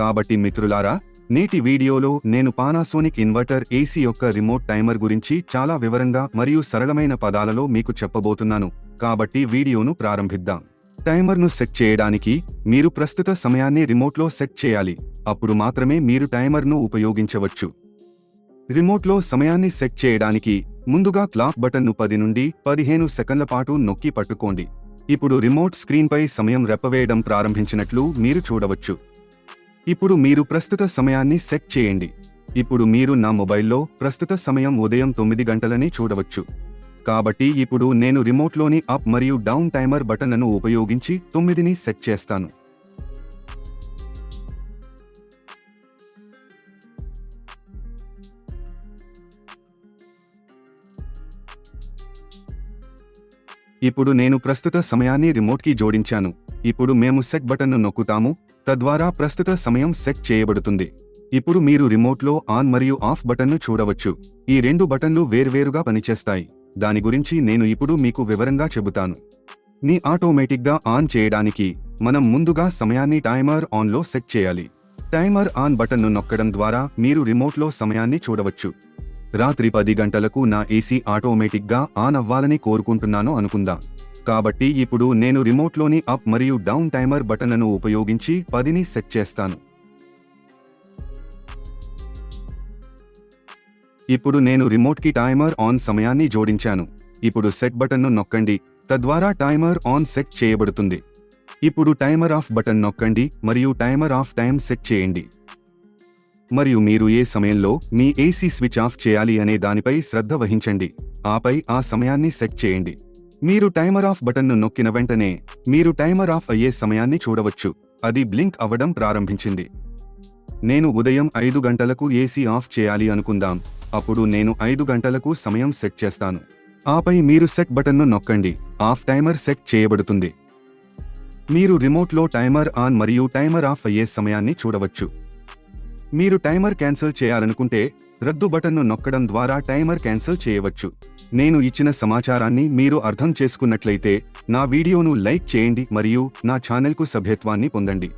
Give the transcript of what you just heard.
కాబట్టి మిత్రులారా నేటి వీడియోలో నేను పానాసోనిక్ ఇన్వర్టర్ ఏసీ యొక్క రిమోట్ టైమర్ గురించి చాలా వివరంగా మరియు సరళమైన పదాలలో మీకు చెప్పబోతున్నాను. కాబట్టి వీడియోను ప్రారంభిద్దాం. టైమర్ను సెట్ చేయడానికి మీరు ప్రస్తుత సమయాన్ని రిమోట్లో సెట్ చేయాలి. అప్పుడు మాత్రమే మీరు టైమర్ను ఉపయోగించవచ్చు. రిమోట్లో సమయాన్ని సెట్ చేయడానికి ముందుగా క్లాక్ బటన్ను పది నుండి పదిహేను సెకన్ల పాటు నొక్కి పట్టుకోండి. ఇప్పుడు రిమోట్ స్క్రీన్పై సమయం రెప్పవేయడం ప్రారంభించినట్లు మీరు చూడవచ్చు. ఇప్పుడు మీరు ప్రస్తుత సమయాన్ని సెట్ చేయండి. ఇప్పుడు మీరు నా మొబైల్లో ప్రస్తుత సమయం ఉదయం తొమ్మిది గంటలని చూడవచ్చు. కాబట్టి ఇప్పుడు నేను రిమోట్లోని అప్ మరియు డౌన్ టైమర్ బటన్లను ఉపయోగించి తొమ్మిదిని సెట్ చేస్తాను. ఇప్పుడు నేను ప్రస్తుత సమయాన్ని రిమోట్కి జోడించాను. ఇప్పుడు మేము సెట్ బటన్ను నొక్కుతాము. తద్వారా ప్రస్తుత సమయం సెట్ చేయబడుతుంది. ఇప్పుడు మీరు రిమోట్లో ఆన్ మరియు ఆఫ్ బటన్ను చూడవచ్చు. ఈ రెండు బటన్లు వేర్వేరుగా పనిచేస్తాయి. దాని గురించి నేను ఇప్పుడు మీకు వివరంగా చెబుతాను. నీ ఆటోమేటిక్గా ఆన్ చేయడానికి మనం ముందుగా సమయాన్ని టైమర్ ఆన్లో సెట్ చేయాలి. టైమర్ ఆన్ బటన్ను నొక్కడం ద్వారా మీరు రిమోట్లో సమయాన్ని చూడవచ్చు. రాత్రి పది గంటలకు నా ఏసీ ఆటోమేటిక్గా ఆన్ అవ్వాలని కోరుకుంటున్నాను అనుకుందాం. కాబట్టి ఇప్పుడు నేను రిమోట్లోని అప్ మరియు డౌన్ టైమర్ బటన్లను ఉపయోగించి పదిని సెట్ చేస్తాను. ఇప్పుడు నేను రిమోట్కి టైమర్ ఆన్ సమయాన్ని జోడించాను. ఇప్పుడు సెట్ బటన్ను నొక్కండి తద్వారా టైమర్ ఆన్ సెట్ చేయబడుతుంది. ఇప్పుడు టైమర్ ఆఫ్ బటన్ నొక్కండి మరియు టైమర్ ఆఫ్ టైం సెట్ చేయండి. మరియు మీరు ఏ సమయంలో మీ ఏసీ స్విచ్ ఆఫ్ చేయాలి అనే దానిపై శ్రద్ధ వహించండి. ఆపై ఆ సమయాన్ని సెట్ చేయండి. మీరు టైమర్ ఆఫ్ బటన్ను నొక్కిన వెంటనే మీరు టైమర్ ఆఫ్ అయ్యే సమయాన్ని చూడవచ్చు. అది బ్లింక్ అవ్వడం ప్రారంభించింది. నేను ఉదయం ఐదు గంటలకు ఏసీ ఆఫ్ చేయాలి అనుకుందాం. అప్పుడు నేను ఐదు గంటలకు సమయం సెట్ చేస్తాను. ఆపై మీరు సెట్ బటన్ను నొక్కండి. ఆఫ్ టైమర్ సెట్ చేయబడుతుంది. మీరు రిమోట్లో టైమర్ ఆన్ మరియు టైమర్ ఆఫ్ అయ్యే సమయాన్ని చూడవచ్చు. మీరు టైమర్ క్యాన్సిల్ చేయాలనుకుంటే రద్దు బటన్ను నొక్కడం ద్వారా టైమర్ క్యాన్సిల్ చేయవచ్చు. నేను ఇచ్చిన సమాచారాన్ని మీరు అర్థం చేసుకున్నట్లయితే నా వీడియోను లైక్ చేయండి మరియు నా ఛానల్కు సభ్యత్వాన్ని పొందండి.